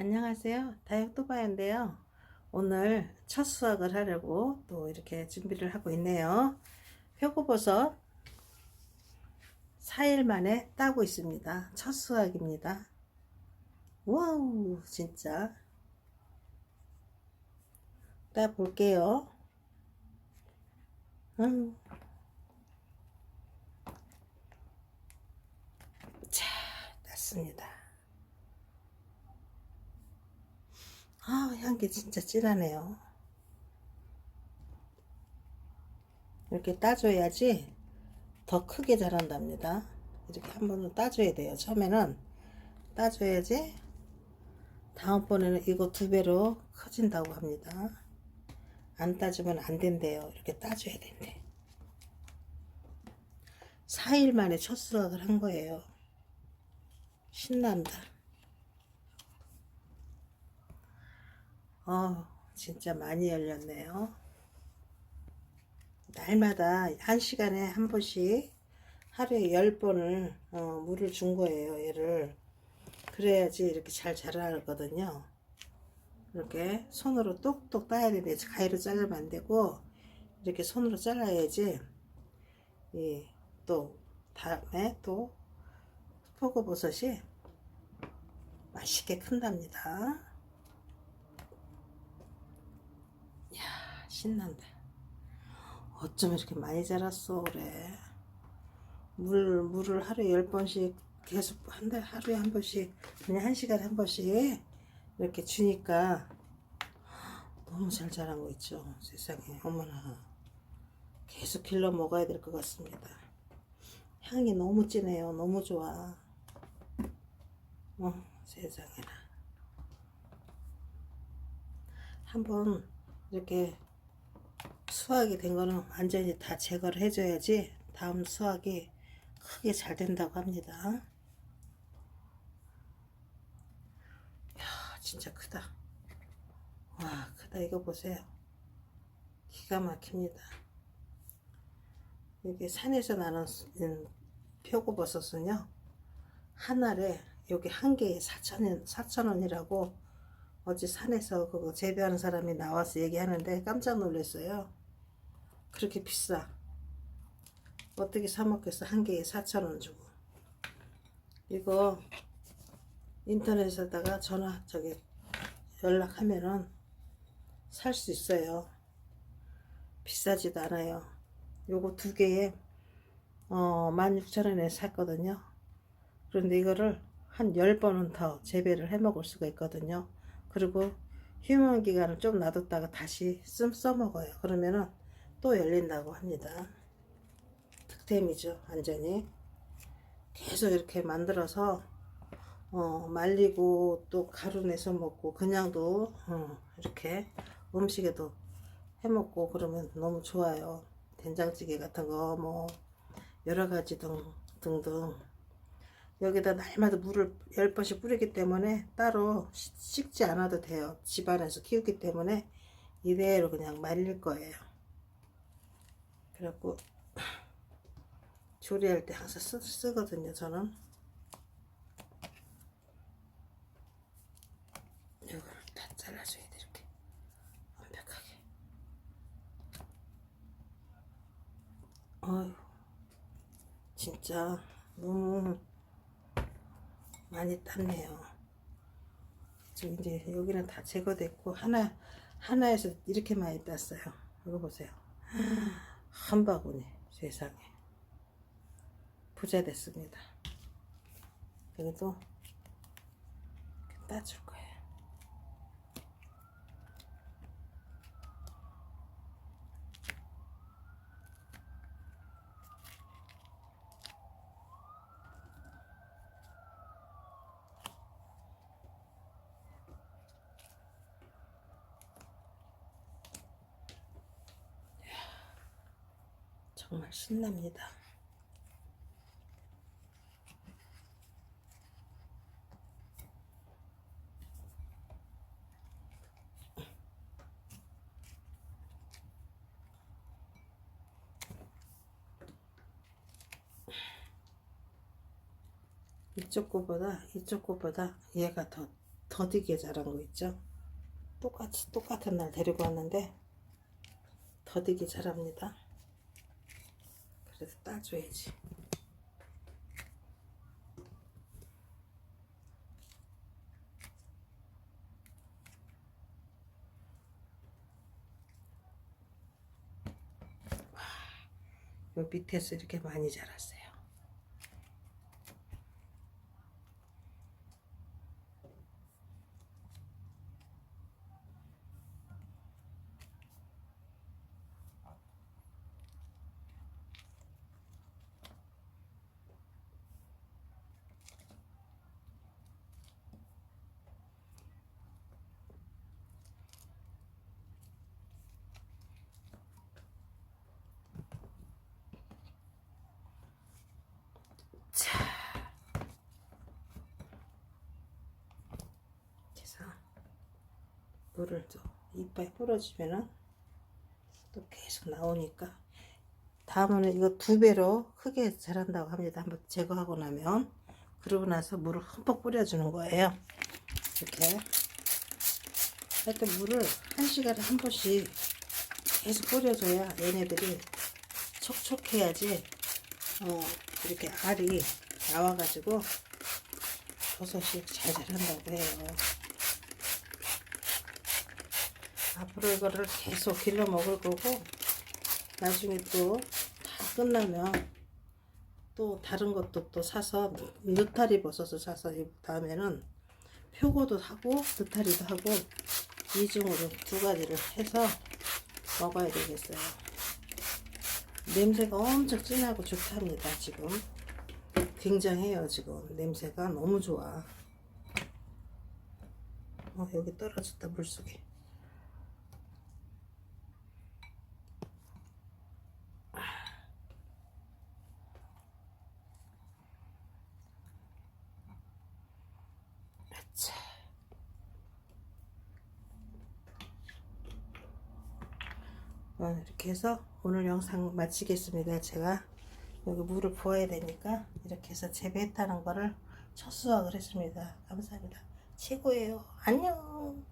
안녕하세요. 다육도바인데요. 오늘 첫 수확을 하려고 또 이렇게 준비를 하고 있네요. 표고버섯 4일 만에 따고 있습니다. 첫 수확입니다. 와우, 진짜. 따 볼게요. 음. 자, 땄습니다. 아, 향기 진짜 진하네요. 이렇게 따줘야지 더 크게 자란답니다. 이렇게 한 번은 따줘야 돼요. 처음에는 따줘야지 다음번에는 이거 두 배로 커진다고 합니다. 안 따주면 안 된대요. 이렇게 따줘야 된대. 4일 만에 첫 수확을 한 거예요. 신난다. 어, 진짜 많이 열렸네요. 날마다 한 시간에 한 번씩 하루에 열 번을 어, 물을 준 거예요. 얘를 그래야지 이렇게 잘 자라거든요. 이렇게 손으로 똑똑 따야 되는데 가위로 자르면 안 되고 이렇게 손으로 잘라야지 이, 또 다음에 또 표고버섯이 맛있게 큰답니다. 이야 신난다. 어쩜 이렇게 많이 자랐어 그래. 물 물을 하루에 열 번씩 계속 한 달 하루에 한 번씩 그냥 한 시간에 한 번씩 이렇게 주니까 너무 잘 자란 거 있죠 세상에. 어머나. 계속 길러 먹어야 될 것 같습니다. 향이 너무 진해요. 너무 좋아. 어 세상에나. 한번 이렇게 수확이 된 거는 완전히 다 제거를 해줘야지 다음 수확이 크게 잘 된다고 합니다. 야, 진짜 크다. 와, 크다. 이거 보세요. 기가 막힙니다. 이게 산에서 나는 음, 표고버섯은요, 한 알에 여기 한 개에 4천원, 4천원이라고 어제 산에서 그거 재배하는 사람이 나와서 얘기하는데 깜짝 놀랐어요. 그렇게 비싸. 어떻게 사 먹겠어? 한 개에 4,000원 주고. 이거 인터넷에다가 전화 저기 연락하면은 살 수 있어요. 비싸지도 않아요. 요거 두 개에 어 16,000원에 샀거든요. 그런데 이거를 한 10번은 더 재배를 해 먹을 수가 있거든요. 그리고 휴먼 기간을 좀 놔뒀다가 다시 씀 써먹어요. 그러면은 또 열린다고 합니다. 득템이죠, 완전히. 계속 이렇게 만들어서 어, 말리고 또 가루 내서 먹고 그냥도 어, 이렇게 음식에도 해 먹고 그러면 너무 좋아요. 된장찌개 같은 거 뭐 여러 가지 등 등등 여기다 날마다 물을 10번씩 뿌리기 때문에 따로 씻- 씻지 않아도 돼요. 집안에서 키우기 때문에 이대로 그냥 말릴 거예요. 그래갖고 조리할 때 항상 쓰, 쓰거든요 저는. 이거를 다 잘라줘야 돼 이렇게. 완벽하게. 어휴. 진짜 너무 많이 땄네요. 지금 이제 여기는 다 제거됐고 하나 하나에서 이렇게 많이 땄어요. 이거 보세요 한 바구니 세상에 부자 됐습니다. 이렇게 따줄 거예요. 정말 신납니다. 이쪽 거보다 이쪽 거보다 얘가 더, 더 더디게 자란 거 있죠? 똑같이 똑같은 날 데리고 왔는데 더디게 자랍니다. 그래서 따줘야지. 요 밑에서 이렇게 많이 자랐어요. 자, 그래서 물을 또 이빨 뿌려주면은 또 계속 나오니까 다음에는 이거 두 배로 크게 자란다고 합니다. 한번 제거하고 나면 그러고 나서 물을 흠뻑 뿌려주는 거예요. 이렇게 하여튼 물을 한 시간에 한 번씩 계속 뿌려줘야 얘네들이 촉촉해야지 어, 이렇게 알이 나와가지고 버섯이 잘 자란다고 해요. 앞으로 이거를 계속 길러 먹을 거고 나중에 또 다 끝나면 또 다른 것도 또 사서 느타리 버섯을 사서 이 다음에는 표고도 하고 느타리도 하고 이중으로 두 가지를 해서 먹어야 되겠어요. 냄새가 엄청 진하고 좋답니다 지금. 굉장해요 지금. 냄새가 너무 좋아. 어 여기 떨어졌다 물속에 이렇게 해서 오늘 영상 마치겠습니다. 제가 여기 물을 부어야 되니까 이렇게 해서 재배했다는 거를 첫 수확을 했습니다. 감사합니다. 최고예요. 안녕.